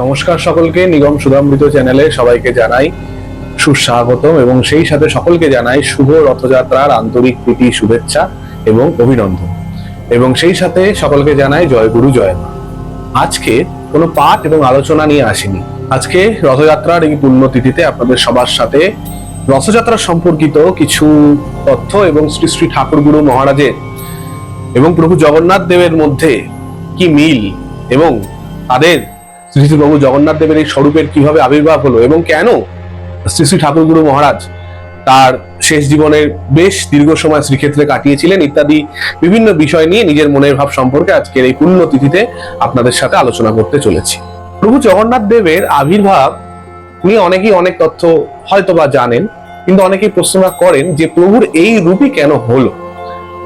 নমস্কার সকলকে, নিগম সুধামৃত চ্যানেলে সবাইকে জানাই সুস্বাগতম এবং সেই সাথে সকলকে জানাই শুভ রথযাত্রার আন্তরিক প্রীতি, শুভেচ্ছা এবং অভিনন্দন। এবং সেই সাথে সকলকে জানাই জয় গুরু, জয় মা। আজকে কোনো পাঠ এবং আলোচনা নিয়ে আসিনি। আজকে রথযাত্রার এই পুণ্যতিথিতে আপনাদের সবার সাথে রথযাত্রা সম্পর্কিত কিছু তথ্য এবং শ্রী শ্রী ঠাকুর গুরু মহারাজের এবং প্রভু জগন্নাথ দেবের মধ্যে কি মিল এবং তাদের শ্রী শ্রী প্রভু জগন্নাথ দেবের এই স্বরূপের কীভাবে আবির্ভাব হলো এবং কেন শ্রী শ্রী ঠাকুর গুরু মহারাজ তার শেষ জীবনের বেশ দীর্ঘ সময় শ্রীক্ষেত্রে কাটিয়েছিলেন ইত্যাদি বিভিন্ন বিষয় নিয়ে নিজের মনের ভাব সম্পর্কে আজকের এই পুণ্যতিথিতে আপনাদের সাথে আলোচনা করতে চলেছি। প্রভু জগন্নাথ দেবের আবির্ভাব নিয়ে অনেকেই অনেক তথ্য হয়তো বা জানেন, কিন্তু অনেকেই প্রশ্ন করেন যে প্রভুর এই রূপই কেন হলো?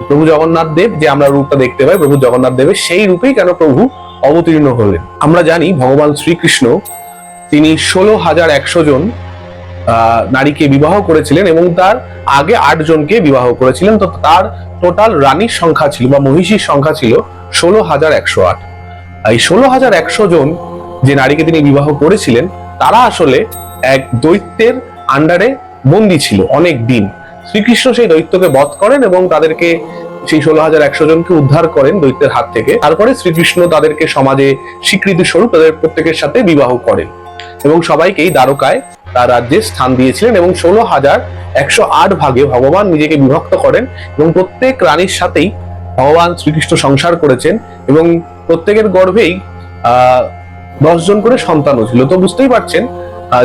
প্রভু জগন্নাথ দেব যে আমরা রূপটা দেখতে পাই, প্রভু জগন্নাথ দেবের সেই রূপেই কেন প্রভু অবতীর্ণ হলেন। আমরা জানি ভগবান শ্রীকৃষ্ণ, তিনি ষোলো হাজার একশো জন নারীকে বিবাহ করেছিলেন এবং তার আগে আট জনকে বিবাহ করেছিলেন। তো তার টোটাল রানীর সংখ্যা ছিল বা মহিষীর সংখ্যা ছিল ষোলো হাজার একশো আট। এই ষোলো হাজার একশো জন যে নারীকে তিনি বিবাহ করেছিলেন, তারা আসলে এক দৈত্যের আন্ডারে বন্দী ছিল অনেক দিন। শ্রীকৃষ্ণ সেই দৈত্যকে বধ করেন এবং তাদেরকে সেই ষোলো হাজার একশো জনকে উদ্ধার করেন দৈত্যের হাত থেকে। তারপরে শ্রীকৃষ্ণ তাদেরকে সমাজে স্বীকৃতি স্বরূপ তাদের প্রত্যেকের সাথে বিবাহ করেন এবং সবাইকেই দ্বারকায় তার রাজ্যে স্থান দিয়েছিলেন এবং ষোলো হাজার একশো আট ভাগে ভগবান নিজেকে বিভক্ত করেন এবং প্রত্যেক রানীর সাথেই ভগবান শ্রীকৃষ্ণ সংসার করেছেন এবং প্রত্যেকের গর্ভেই, আহ, দশ জন করে সন্তানও ছিল। তো বুঝতেই পারছেন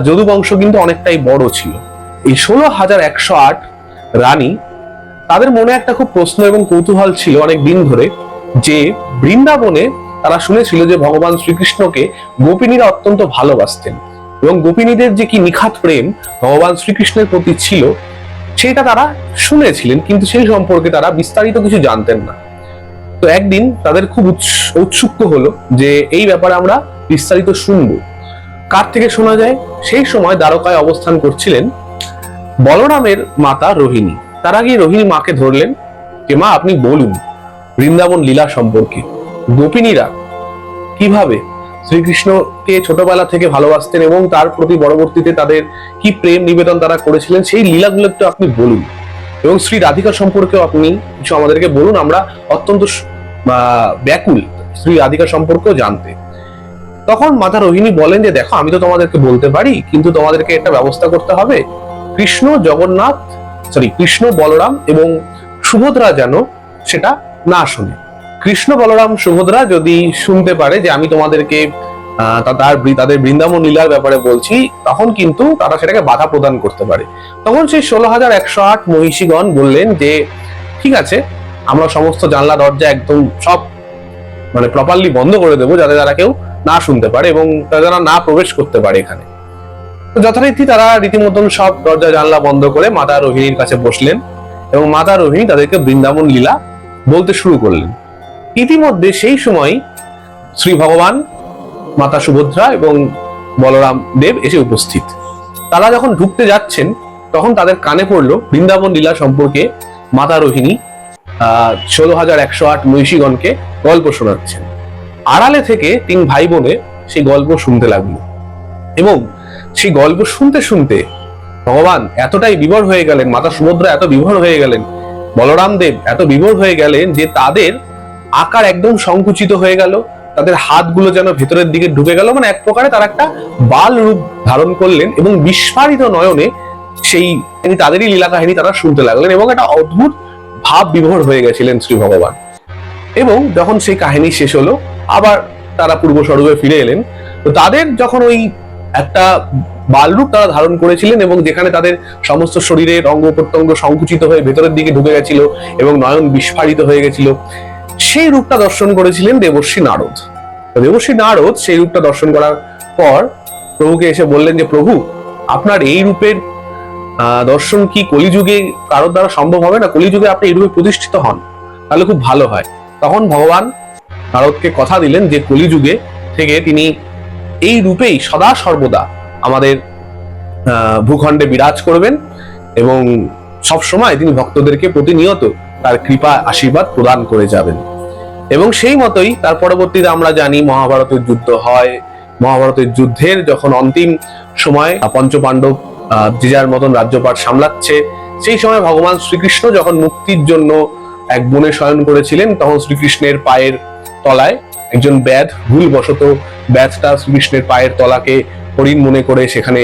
যদু বংশ কিন্তু অনেকটাই বড় ছিল। এই ষোলো হাজার একশো আট রানী তাদের মনে একটা খুব প্রশ্ন এবং কৌতূহল ছিল অনেক দিন ধরে, যে বৃন্দাবনে তারা শুনেছিল যে ভগবান শ্রীকৃষ্ণকে গোপিনীরা অত্যন্ত ভালোবাসতেন এবং গোপিনীদের যে কি নিখাত প্রেম ভগবান শ্রীকৃষ্ণের প্রতি ছিল, সেটা তারা শুনেছিলেন, কিন্তু সেই সম্পর্কে তারা বিস্তারিত কিছু জানতেন না। তো একদিন তাদের খুব উৎস- ঔৎসুক্য হলো যে এই ব্যাপারে আমরা বিস্তারিত শুনব। কার থেকে শোনা যায়? সেই সময় দ্বারকায় অবস্থান করছিলেন বলরামের মাতা রোহিণী। তার আগে রোহিণী মাকে ধরলেন যে, মা, আপনি বলুন, বৃন্দাবন লীলা সম্পর্কে গোপিনীরা কীভাবে শ্রীকৃষ্ণকে ছোটবেলা থেকে ভালোবাসতেন এবং তার প্রতি পরবর্তীতে তাদের কি প্রেম নিবেদন তারা করেছিলেন, সেই লীলাগুলো একটু আপনি বলুন। এবং শ্রী রাধিকা সম্পর্কেও আপনি কিছু আমাদেরকে বলুন, আমরা অত্যন্ত ব্যাকুল শ্রী রাধিকা সম্পর্কেও জানতে। তখন মাতা রোহিণী বলেন যে, দেখো, আমি তো তোমাদেরকে বলতে পারি, কিন্তু তোমাদেরকে একটা ব্যবস্থা করতে হবে। কৃষ্ণ জগন্নাথ সরি কৃষ্ণ বলরাম এবং সুভদ্রা যেন সেটা না শোনে। কৃষ্ণ বলরাম, সুভদ্রা যদি শুনতে পারে যে আমি তোমাদেরকে তার তাদের বৃন্দাবন লীলার ব্যাপারে বলছি, তখন কিন্তু তারা সেটাকে বাধা প্রদান করতে পারে। তখন সেই ষোলো হাজার একশো আট মহিষীগণ বললেন যে, ঠিক আছে, আমরা সমস্ত জানলা, দরজা একদম সব মানে প্রপারলি বন্ধ করে দেবো, যাতে তারা কেউ না শুনতে পারে এবং তারা না প্রবেশ করতে পারে এখানে। যথারীতি তারা রীতিমতন সব দরজা জানলা বন্ধ করে মাতা রোহিণীর কাছে বসলেন এবং মাতা রোহিণী তাদেরকে বৃন্দাবন লীলা বলতে শুরু করলেন। ইতিমধ্যে সেই সময় শ্রী ভগবান মাতা সুভদ্রা এবং বলরাম দেব এসে উপস্থিত। তারা যখন ঢুকতে যাচ্ছেন, তখন তাদের কানে পড়ল বৃন্দাবন লীলা সম্পর্কে মাতা রোহিণী ষোলো হাজার একশো আট মহিষীগণকে গল্প শোনাচ্ছেন। আড়ালে থেকে তিন ভাই বোনে সেই গল্প শুনতে লাগল এবং সেই গল্প শুনতে শুনতে ভগবান এতটাই বিভোর হয়ে গেলেন, মাতা সুভদ্রা এত বিভোর হয়ে গেলেন, বলরাম দেব এত বিভোর হয়ে গেলেন যে তাদের আকার একদম সংকুচিত হয়ে গেল, তাদের হাতগুলো যেন ভেতরের দিকে ঢুকে গেল মানে এক প্রকারে তারা একটা বাল রূপ ধারণ করলেন এবং বিস্ফারিত নয়নে সেই তাদেরই লীলা কাহিনী তারা শুনতে লাগলেন এবং একটা অদ্ভুত ভাব বিভোর হয়ে গেছিলেন শ্রী ভগবান। এবং যখন সেই কাহিনী শেষ হলো, আবার তারা পূর্ব স্বরূপে ফিরে এলেন, তো তাদের যখন ওই একটা বালরূপ তারা ধারণ করেছিলেন এবং যেখানে তাদের সমস্ত শরীরের অঙ্গ প্রত্যঙ্গ সংকুচিত হয়ে ভেতরের দিকে ঢুকে গেছিল এবং নয়ন বিস্ফারিত হয়ে গেছিল। সেই রূপটা দর্শন করেছিলেন দেবর্ষী নারদ। দেবর্ষী নারদ সেই রূপটা দর্শন করার পর প্রভুকে এসে বললেন যে, প্রভু, আপনার এই রূপের দর্শন কি কলিযুগে কারোর দ্বারা সম্ভব হবে? না, কলিযুগে আপনি এই রূপে প্রতিষ্ঠিত হন, তাহলে খুব ভালো হয়। তখন ভগবান নারদকে কথা দিলেন যে, কলিযুগে থেকে তিনি এই রূপেই সদা সর্বদা আমাদের ভূখণ্ডে বিরাজ করবেন এবং সব সময় তিনি ভক্তদেরকে প্রতিনিয়ত তার কৃপা, আশীর্বাদ প্রদান করে যাবেন। এবং সেই মতোই তার পরবর্তীতে আমরা জানি মহাভারতের যুদ্ধ হয়। মহাভারতের যুদ্ধের যখন অন্তিম সময় পঞ্চপাণ্ডব যে যার মতন রাজ্যপাট সামলাচ্ছে, সেই সময় ভগবান শ্রীকৃষ্ণ যখন মুক্তির জন্য এক বনে শয়ন করেছিলেন, তখন শ্রীকৃষ্ণের পায়ের তলায় একজন ব্যাধ, ভুলবশত ব্যাধটা শ্রীকৃষ্ণের পায়ের তলাকে হরিণ মনে করে সেখানে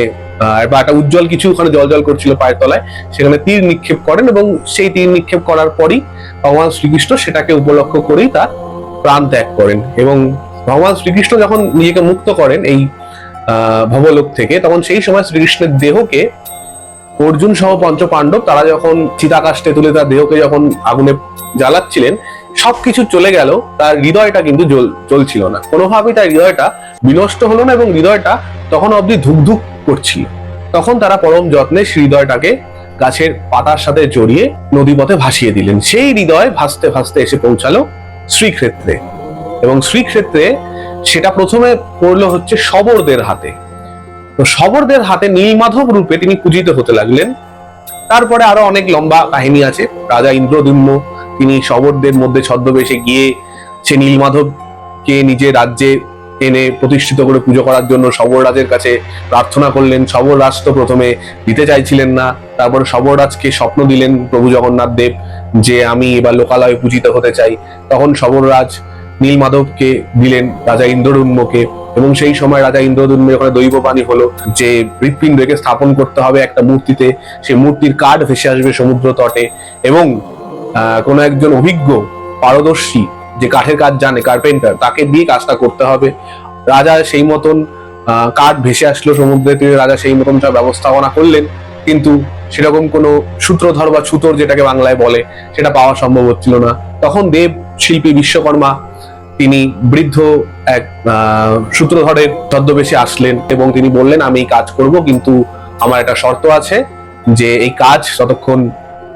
বা একটা উজ্জ্বল কিছু ওখানে জল জল করছিল পায়ের তলায়, সেখানে তীর নিক্ষেপ করেন এবং সেই তীর নিক্ষেপ করার পরই ভগবান শ্রীকৃষ্ণ সেটাকে উপলক্ষ করেই তার প্রাণ ত্যাগ করেন এবং ভগবান শ্রীকৃষ্ণ যখন নিজেকে মুক্ত করেন এই ভবলোক থেকে, তখন সেই সময় শ্রীকৃষ্ণের দেহকে অর্জুন সহ পঞ্চ পাণ্ডব তারা যখন চিতাকাষ্টে তুলে তার দেহকে যখন আগুনে জ্বালাচ্ছিলেন সবকিছু চলে গেল, তার হৃদয়টা কিন্তু জ্বলছিল না। কোনোভাবেই তার হৃদয়টা বিনষ্ট হলো না এবং হৃদয়টা তখন অবধি ধুকধুক করছিল। তখন তারা পরম যত্নে হৃদয়টাকে গাছের পাতার সাথে জড়িয়ে নদীপথে ভাসিয়ে দিলেন। সেই হৃদয় ভাসতে ভাসতে এসে পৌঁছালো শ্রীক্ষেত্রে এবং শ্রীক্ষেত্রে সেটা প্রথমে পড়ল হচ্ছে শবরদের হাতে। তো শবরদের হাতে নীলমাধব রূপে তিনি পূজিত হতে লাগলেন। তারপরে আরও অনেক লম্বা কাহিনী আছে। রাজা ইন্দ্রদুম্ন তিনি শবরদের মধ্যে ছদ্মবেশে গিয়ে সে নীলমাধবকে নিজের রাজ্যে এনে প্রতিষ্ঠিত করে পুজো করার জন্য শবররাজের কাছে প্রার্থনা করলেন, শবররাজ তো প্রথমে দিতে চাইছিলেন না, তারপর শবররাজকে স্বপ্ন দিলেন প্রভু জগন্নাথ দেব যে আমি এবার লোকালয়ে পূজিত হতে চাই। তখন শবররাজ নীলমাধবকে দিলেন রাজা ইন্দ্রদুম্নকে এবং সেই সময় রাজা ইন্দ্রদুম্ন ওখানে দৈববাণী হলো যে হৃৎপিণ্ডকে স্থাপন করতে হবে একটা মূর্তিতে। সেই মূর্তির কাঠ ভেসে আসবে সমুদ্র তটে এবং কোনো একজন অভিজ্ঞ পারদর্শী যে কাঠের কাজ জানে কার্পেন্টার তাকে দিয়ে কাজটা করতে হবে। রাজা সেই মতন কাঠ ভেসে আসলো সমুদ্রের তীরে রাজা সেই মতন তার ব্যবস্থাপনা করলেন। কিন্তু সেরকম কোনো সূত্রধর বা ছুতর যেটাকে বাংলায় বলে, সেটা পাওয়া সম্ভব হচ্ছিল না। তখন দেব শিল্পী বিশ্বকর্মা, তিনি বৃদ্ধ এক সূত্রধরের ছদ্মবেশে আসলেন এবং তিনি বললেন, আমি এই কাজ করব, কিন্তু আমার একটা শর্ত আছে যে এই কাজ যতক্ষণ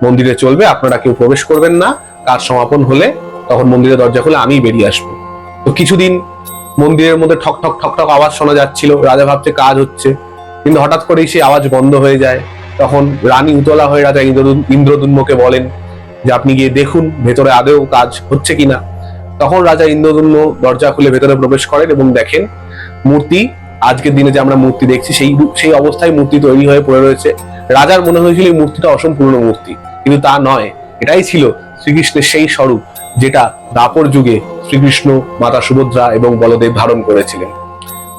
মন্দিরে চলবে, আপনারা কেউ প্রবেশ করবেন না। কাজ সমাপন হলে তখন মন্দিরের দরজা খুলে আমি বেরিয়ে আসব। তো কিছুদিন মন্দিরের মধ্যে ঠক ঠক ঠক ঠক আওয়াজ শোনা যাচ্ছিল, রাজা ভাবছে কাজ হচ্ছে। কিন্তু হঠাৎ করেই সেই আওয়াজ বন্ধ হয়ে যায়। তখন রানী উতলা হয়ে রাজা ইন্দ্রদুম ইন্দ্রদুম্নকে বলেন যে, আপনি গিয়ে দেখুন, ভেতরে আদেও কাজ হচ্ছে কিনা? তখন রাজা ইন্দ্রদুম্ন দরজা খুলে ভেতরে প্রবেশ করেন এবং দেখেন মূর্তি আজকের দিনে যে আমরা মূর্তি দেখছি, সেই সেই অবস্থায় মূর্তি তৈরি হয়ে পড়ে রয়েছে। রাজার মনে হয়েছিল এই মূর্তিটা অসম্পূর্ণ মূর্তি, কিন্তু তা নয়। এটাই ছিল শ্রীকৃষ্ণের সেই স্বরূপ, যেটা দাপর যুগে শ্রীকৃষ্ণ মাতা সুভদ্রা এবং বলদেব ধারণ করেছিলেন।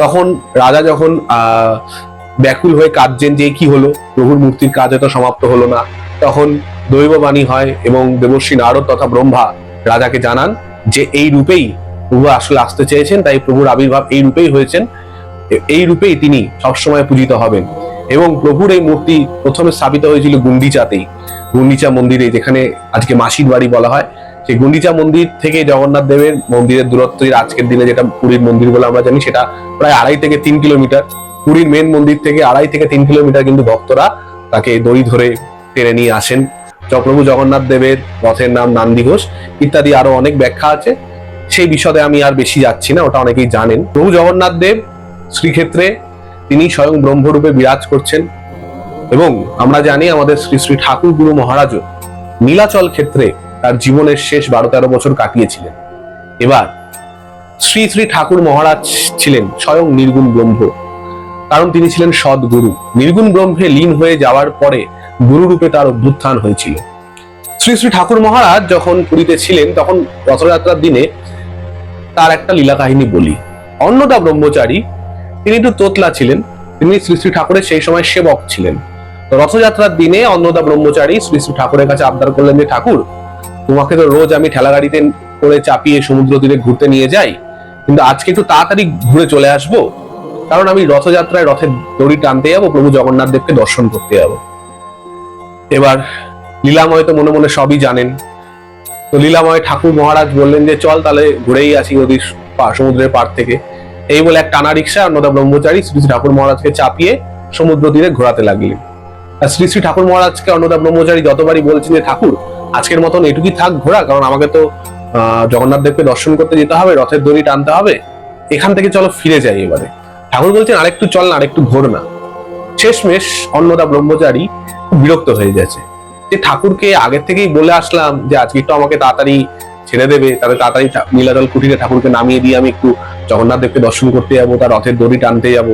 তখন রাজা যখন ব্যাকুল হয়ে কাঁদছেন যে কি হলো? প্রভুর মূর্তির কাজ হয়তো সমাপ্ত হলো না। তখন দৈববাণী হয় এবং দেবশ্রী নারদ তথা ব্রহ্মা রাজাকে জানান যে এই রূপেই প্রভু আসলে আসতে চেয়েছেন, তাই প্রভুর আবির্ভাব এই রূপেই হয়েছেন। এই রূপেই তিনি সবসময় পূজিত হবেন। এবং প্রভুর এই মূর্তি প্রথমে স্থাপিত হয়েছিল গুন্ডিচাতেই। গুন্ডিচা মন্দিরে, যেখানে আজকে মাসির বাড়ি বলা হয়। সেই গুন্ডিচা মন্দির থেকে জগন্নাথ দেবের মন্দিরের দূরত্ব আজকের দিনে যেটা পুরীর মন্দির বলে আমরা জানি, সেটা প্রায় আড়াই থেকে তিন কিলোমিটার। পুরীর মেন মন্দির থেকে আড়াই থেকে তিন কিলোমিটার কিন্তু ভক্তরা তাকে দড়ি ধরে টেনে নিয়ে আসেন। প্রভু জগন্নাথ দেবের রথের নাম নান্দি ঘোষ ইত্যাদি আরও অনেক ব্যাখ্যা আছে। সেই বিশদে আমি আর বেশি যাচ্ছি না, ওটা অনেকেই জানেন। প্রভু জগন্নাথ দেব শ্রীক্ষেত্রে তিনি স্বয়ং ব্রহ্মরূপে বিরাজ করছেন এবং আমরা জানি আমাদের শ্রী শ্রী ঠাকুর গুরু মহারাজও নীলাচল ক্ষেত্রে তার জীবনের শেষ বারো তেরো বছর কাটিয়েছিলেন। এবার শ্রী শ্রী ঠাকুর মহারাজ ছিলেন স্বয়ং নির্গুণ ব্রহ্ম। কারণ তিনি ছিলেন সৎ গুরু নির্গুণ ব্রহ্মে লীন হয়ে যাওয়ার পরে গুরু রূপে তার অভ্যুত্থান হয়েছিল। শ্রী শ্রী ঠাকুর মহারাজ যখন পুরীতে ছিলেন, তখন রথযাত্রার দিনে তার একটা লীলা কাহিনী বলি। অন্নদা ব্রহ্মচারী তিনি একটু তোতলা ছিলেন। তিনি শ্রী শ্রী ঠাকুরের সেই সময় সেবক ছিলেন। তো রথযাত্রার দিনে অন্নদা ব্রহ্মচারী শ্রী শ্রী ঠাকুরের কাছে আবদার করলেন যে, ঠাকুর, তোমাকে তো রোজ আমি ঠেলা গাড়িতে করে চাপিয়ে সমুদ্র তীরে ঘুরতে নিয়ে যাই। কিন্তু আজকে একটু তাড়াতাড়ি ঘুরে চলে আসব। কারণ আমি রথযাত্রায় রথের দড়ি টানতে যাব, প্রভু জগন্নাথ দেবকে দর্শন করতে যাব। এবার লীলাময় তো মনে মনে সবই জানেন। তো লীলাময় ঠাকুর মহারাজ বললেন যে, চল তাহলে ঘুরেই আসি নদীর সমুদ্রের পার থেকে। এই বলে এক টানা রিক্সা অন্নদা ব্রহ্মচারী শ্রী শ্রী ঠাকুর মহারাজকে চাপিয়ে সমুদ্র তীরে ঘোরাতে লাগলেন। আর শ্রী শ্রী ঠাকুর মহারাজকে অন্নদা ব্রহ্মচারী যতবারই বলছেন যে, ঠাকুর, আজকের মতন এটুকুই থাক ঘোরা, কারণ আমাকে তো জগন্নাথ দেবকে দর্শন করতে যেতে হবে, রথের দড়ি টানতে হবে। এখান থেকে চলো ফিরে যাই এবারে। ঠাকুর বলছেন, আরেকটু চল না, আরেকটু ঘোর না। শেষমেশ অন্নদা ব্রহ্মচারী বিরক্ত হয়ে গেছে। যে, ঠাকুরকে আগের থেকেই বলে আসলাম যে, আজকে একটু আমাকে তাড়াতাড়ি ছেড়ে দেবে, তাহলে তাড়াতাড়ি নীলাচল কুটিরে ঠাকুরকে নামিয়ে দিয়ে আমি একটু জগন্নাথ দেবকে দর্শন করতে যাব, তার রথের দড়ি টানতে যাব।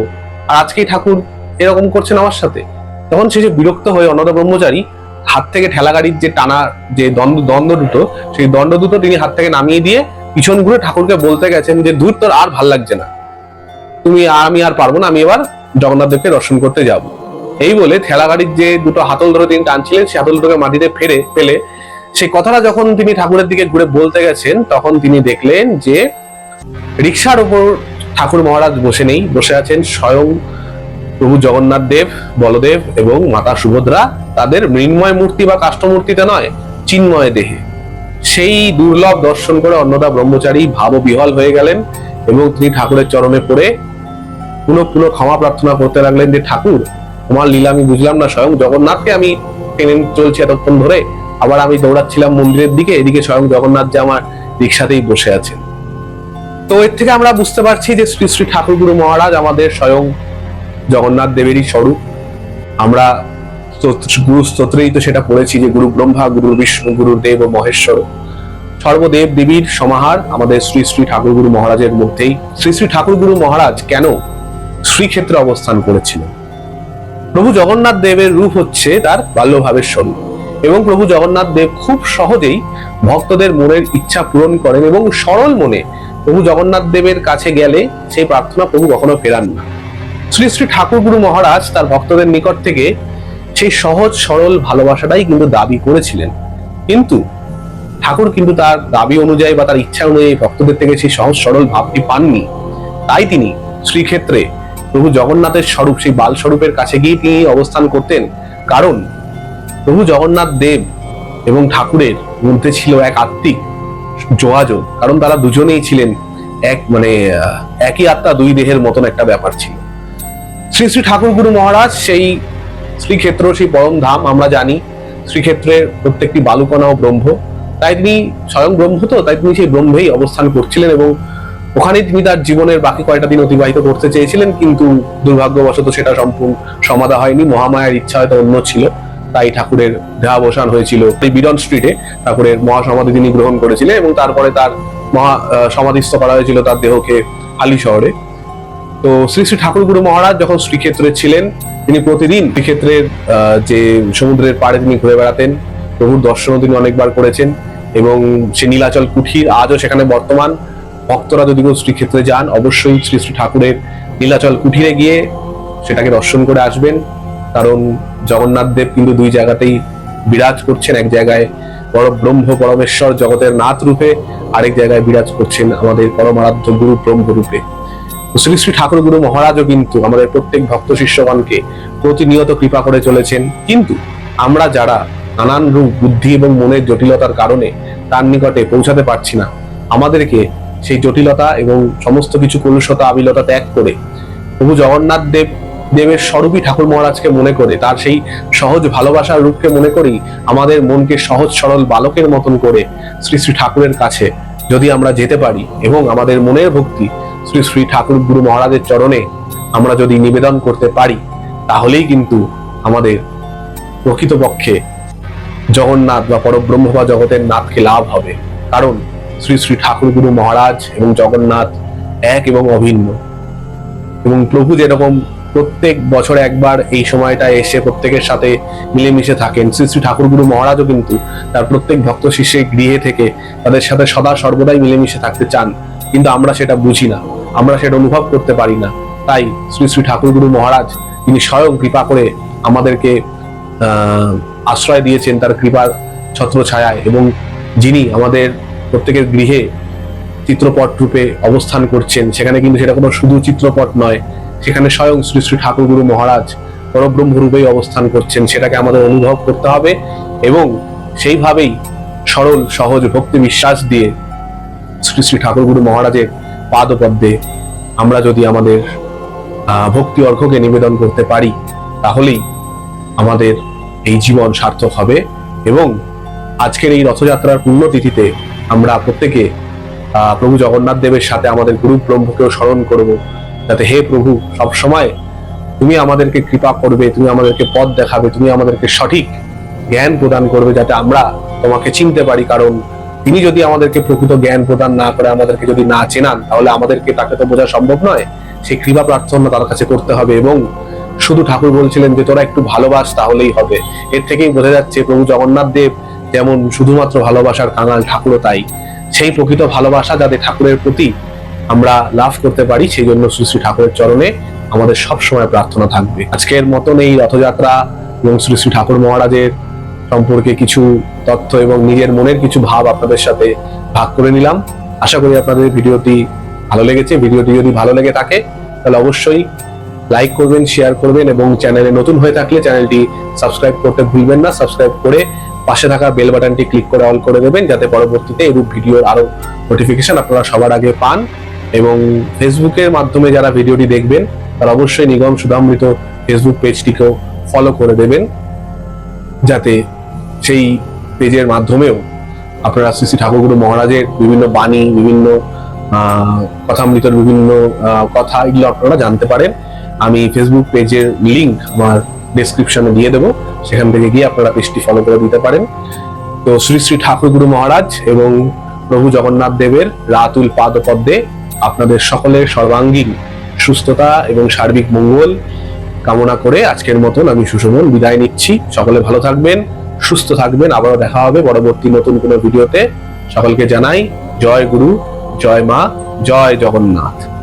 আর আজকেই ঠাকুর এরকম করছেন আমার সাথে। তখন সে যে বিরক্ত হয়ে অন্নদা ব্রহ্মচারী হাত থেকে ঠেলা গাড়ির যে টানা যে দ্বন্দ্ব দ্বন্দ্ব দুটো, সেই দ্বন্দ্ব দুটো তিনি হাত থেকে নামিয়ে দিয়ে পিছন ঘুরে ঠাকুরকে বলতে গেছেন যে দূর তোর আর ভালো লাগছে না। তুমি আর আমি আর পারব না, আমি এবার জগন্নাথ দেবকে দর্শন করতে যাব। এই বলে ঠেলা গাড়ির যে দুটো হাতল ধরে তিনি টানছিলেন, সেই হাতল দুটোকে মাটিতে ফেলে ফেলে, সেই কথাটা যখন তিনি ঠাকুরের দিকে ঘুরে বলতে গেছেন, তখন তিনি দেখলেন যে রিক্সার ওপর ঠাকুর মহারাজ বসে নেই। বসে আছেন স্বয়ং প্রভু জগন্নাথ দেব, বলদেব এবং মাতা সুভদ্রা। তাদের মৃন্ময় মূর্তি বা কাষ্ঠমূর্তিতে নয়, চিন্ময় দেহে। সেই দুর্লভ দর্শন করে অন্নদা ব্রহ্মচারী ভাববিহল হয়ে গেলেন এবং তিনি ঠাকুরের চরণে পড়ে পুনঃ পুনঃ ক্ষমা প্রার্থনা করতে লাগলেন যে, ঠাকুর, তোমার লীলা আমি বুঝলাম না, স্বয়ং জগন্নাথকে আমি টেনে চলছি এতক্ষণ ধরে। আবার আমি দৌড়াচ্ছিলাম মন্দিরের দিকে, এদিকে স্বয়ং জগন্নাথ যে আমার রিক্সাতেই বসে আছেন। তো এর থেকে আমরা বুঝতে পারছি যে শ্রী শ্রী ঠাকুর গুরু মহারাজ আমাদের স্বয়ং জগন্নাথ দেবেরই স্বরূপ। আমরা গুরু স্তোত্রেই তো সেটা পড়েছি যে গুরু ব্রহ্মা, গুরু বিষ্ণু, গুরু দেব ও মহেশ্বর। সর্বদেব দেবীর সমাহার আমাদের শ্রী শ্রী ঠাকুর গুরু মহারাজের মধ্যেই। শ্রী শ্রী ঠাকুর গুরু মহারাজ কেন শ্রীক্ষেত্রে অবস্থান করেছিলেন? প্রভু জগন্নাথ দেবের রূপ হচ্ছে তার বাল্যভাবের স্বরূপ এবং প্রভু জগন্নাথ দেব খুব সহজেই ভক্তদের মনের ইচ্ছা পূরণ করেন এবং সরল মনে প্রভু জগন্নাথ দেবের কাছে গেলে সেই প্রার্থনা প্রভু কখনো ফেরান না। শ্রী শ্রী ঠাকুর গুরু মহারাজ তার ভক্তদের নিকট থেকে সেই সহজ, সরল ভালোবাসাটাই কিন্তু দাবি করেছিলেন। কিন্তু ঠাকুর কিন্তু তার দাবি অনুযায়ী বা তার ইচ্ছা অনুযায়ী ভক্তদের থেকে সেই সহজ, সরল ভাবটি পাননি। তাই তিনি শ্রীক্ষেত্রে প্রভু জগন্নাথের স্বরূপ, সেই বাল স্বরূপের কাছে গিয়ে তিনি অবস্থান করতেন। কারণ প্রভু জগন্নাথ দেব এবং ঠাকুরের মধ্যে ছিল এক আত্মিক যোগাযোগ, কারণ তারা দুজনেই ছিলেন এক মানে একই আত্মা, দুই দেহের মতন একটা ব্যাপার ছিল। শ্রী শ্রী ঠাকুর গুরু মহারাজ, সেই শ্রীক্ষেত্র, সেই পরম ধাম আমরা জানি, শ্রীক্ষেত্রের প্রত্যেকটি বালুকণা ও ব্রহ্ম। তাই তিনি স্বয়ং ব্রহ্ম তো, তাই তিনি সেই ব্রহ্মেই অবস্থান করছিলেন এবং ওখানেই তিনি তার জীবনের বাকি কয়টা দিন অতিবাহিত করতে চেয়েছিলেন, কিন্তু দুর্ভাগ্যবশত সেটা সম্পূর্ণ সমাধা হয়নি, মহামায়ার ইচ্ছা হয়তো অন্য ছিল। তাই ঠাকুরের দেহাবসান হয়েছিল। এই বিডন স্ট্রিটে ঠাকুরের মহাসমাধি তিনি গ্রহণ করেছিলেন এবং তারপরে তার মহা সমাধিস্থ করা হয়েছিল তার দেহকে হালি শহরে। তো শ্রী শ্রী ঠাকুর গুরু মহারাজ যখন শ্রীক্ষেত্রে ছিলেন, তিনি প্রতিদিন শ্রীক্ষেত্রের যে সমুদ্রের পাড়ে তিনি ঘুরে বেড়াতেন। প্রভুর দর্শনও তিনি অনেকবার করেছেন এবং সে নীলাচল কুঠির আজও সেখানে বর্তমান। ভক্তরা যদি কেউ শ্রীক্ষেত্রে যান, অবশ্যই শ্রী শ্রী ঠাকুরের নীলাচল কুঠিরে গিয়ে সেটাকে দর্শন করে আসবেন। কারণ জগন্নাথ দেব কিন্তু দুই জায়গাতেই বিরাজ করছেন। এক জায়গায় পর ব্রহ্ম, পরমেশ্বর জগতের নাথ রূপে, আরেক জায়গায় বিরাজ করছেন আমাদের পরমারাধ্য গুরু ব্রহ্ম রূপে। শ্রী শ্রী ঠাকুর গুরু মহারাজও কিন্তু আমাদের প্রত্যেক ভক্ত শিষ্যগণকে প্রতিনিয়ত কৃপা করে চলেছেন। কিন্তু আমরা যারা নানান রূপ, বুদ্ধি এবং মনের জটিলতার কারণে তার নিকটে পৌঁছাতে পারছি না, আমাদেরকে সেই জটিলতা এবং সমস্ত কিছু কলুষতা, আবিলতা ত্যাগ করে প্রভু জগন্নাথ দেব দেবের স্বরূপী ঠাকুর মহারাজকে মনে করে, তার সেই সহজ ভালোবাসার রূপকে মনে করি, আমাদের মনকে সহজ সরল বালকের মতন করে শ্রী শ্রী ঠাকুরের কাছে যদি আমরা যেতে পারি এবং আমাদের মনের ভক্তি শ্রী শ্রী ঠাকুর গুরু মহারাজের চরণে আমরা যদি নিবেদন করতে পারি, তাহলেই কিন্তু আমাদের প্রকৃতপক্ষে জগন্নাথ বা পরব্রহ্ম বা জগতের নাথকে লাভ হবে। কারণ শ্রী শ্রী ঠাকুর গুরু মহারাজ এবং জগন্নাথ এক এবং অভিন্ন। এবং প্রভু যেরকম প্রত্যেক বছরে একবার এই সময়টা এসে প্রত্যেকের সাথে মিলেমিশে থাকেন। শ্রী শ্রী ঠাকুর গুরু মহারাজও কিন্তু তার প্রত্যেক ভক্ত শিষ্যের গৃহে থেকে তাদের সাথে সদা সর্বদাই মিলেমিশে থাকতে চান। কিন্তু আমরা সেটা বুঝি না, আমরা সেটা অনুভব করতে পারি না। তাই শ্রী শ্রী ঠাকুর গুরু মহারাজ, তিনি স্বয়ং কৃপা করে আমাদেরকে আশ্রয় দিয়েছেন তার কৃপার ছত্র ছায়ায় এবং যিনি আমাদের প্রত্যেকের গৃহে চিত্রপট রূপে অবস্থান করছেন, সেখানে কিন্তু সেটা কোনো শুধু চিত্রপট নয় সেখানে স্বয়ং শ্রী শ্রী ঠাকুর গুরু মহারাজ পরব্রহ্ম রূপেই অবস্থান করছেন, সেটাকে আমাদের অনুভব করতে হবে এবং সেইভাবেই সরল, সহজ ভক্তি বিশ্বাস দিয়ে শ্রী শ্রী ঠাকুর গুরু মহারাজের পাদপদ্মে আমরা যদি আমাদের ভক্তি অর্ঘ্যকে নিবেদন করতে পারি, তাহলেই আমাদের এই জীবন সার্থক হবে এবং আজকের এই রথযাত্রার পুণ্যতিথিতে আমরা প্রত্যেকে প্রভু জগন্নাথ দেবের সাথে আমাদের গুরু ব্রহ্মকেও স্মরণ করব। যাতে হে প্রভু, সব সময় তুমি আমাদেরকে কৃপা করবে, তুমি আমাদেরকে পথ দেখাবে, তুমি আমাদেরকে সঠিক জ্ঞান প্রদান করবে যাতে আমরা তোমাকে চিনতে পারি। কারণ তিনি যদি আমাদেরকে প্রকৃত জ্ঞান প্রদান না করে, আমাদেরকে যদি না চেনান, তাহলে আমাদেরকে তাকে তো বোঝা সম্ভব নয়। সেই কৃপা প্রার্থনা তার কাছে করতে হবে এবং শুধু ঠাকুর বলছিলেন যে, তোরা একটু ভালোবাস, তাহলেই হবে। এর থেকেই বোঝা যাচ্ছে প্রভু জগন্নাথ দেব যেমন শুধুমাত্র ভালোবাসার কাঙাল ঠাকুরও তাই। সেই প্রকৃত ভালোবাসা যাতে ঠাকুরের প্রতি আমরা লাভ করতে পারি সেই জন্য শ্রী শ্রী ঠাকুরের চরণে আমাদের সব সময় প্রার্থনা থাকবে। আজকের মতন এই রথযাত্রা এবং শ্রী শ্রী ঠাকুর মহারাজের সম্পর্কে কিছু তথ্য এবং নিজের মনের কিছু ভাব আপনাদের সাথে ভাগ করে নিলাম। আশা করি আপনাদের ভিডিওটি ভালো লেগেছে। ভিডিওটি যদি ভালো লেগে থাকে, তাহলে অবশ্যই লাইক করবেন, শেয়ার করবেন এবং চ্যানেলে নতুন হয়ে থাকলে চ্যানেলটি সাবস্ক্রাইব করতে ভুলবেন না। সাবস্ক্রাইব করে পাশে থাকা বেল বাটনটি ক্লিক করে অল করে দেবেন, যাতে পরবর্তীতে এরূপ ভিডিওর আরও নোটিফিকেশন আপনারা সবার আগে পান। এবং ফেসবুকের মাধ্যমে যারা ভিডিওটি দেখবেন, তারা অবশ্যই নিগম সুধামৃত ফেসবুক পেজটিকেও ফলো করে দেবেন, যাতে সেই পেজের মাধ্যমেও আপনারা শ্রী শ্রী ঠাকুরগুরু মহারাজের বিভিন্ন বাণী, বিভিন্ন কথামৃতর বিভিন্ন কথা এগুলো আপনারা জানতে পারেন। আমি ফেসবুক পেজের লিঙ্ক আমার ডেসক্রিপশনে দিয়ে দেবো। সেখান থেকে গিয়ে আপনারা পেজটি ফলো করে দিতে পারেন। তো শ্রী শ্রী ঠাকুরগুরু মহারাজ এবং প্রভু জগন্নাথ দেবের রাতুল পাদপদ্মে আপনাদের সকলের সর্বাঙ্গীন সুস্থতা এবং সার্বিক মঙ্গল কামনা করে আজকের মতন আমি সুশোভন বিদায় নিচ্ছি। সকলে ভালো থাকবেন, সুস্থ থাকবেন। আবারও দেখা হবে পরবর্তী নতুন কোনো ভিডিওতে। সকলকে জানাই, জয় গুরু, জয় মা, জয় জগন্নাথ।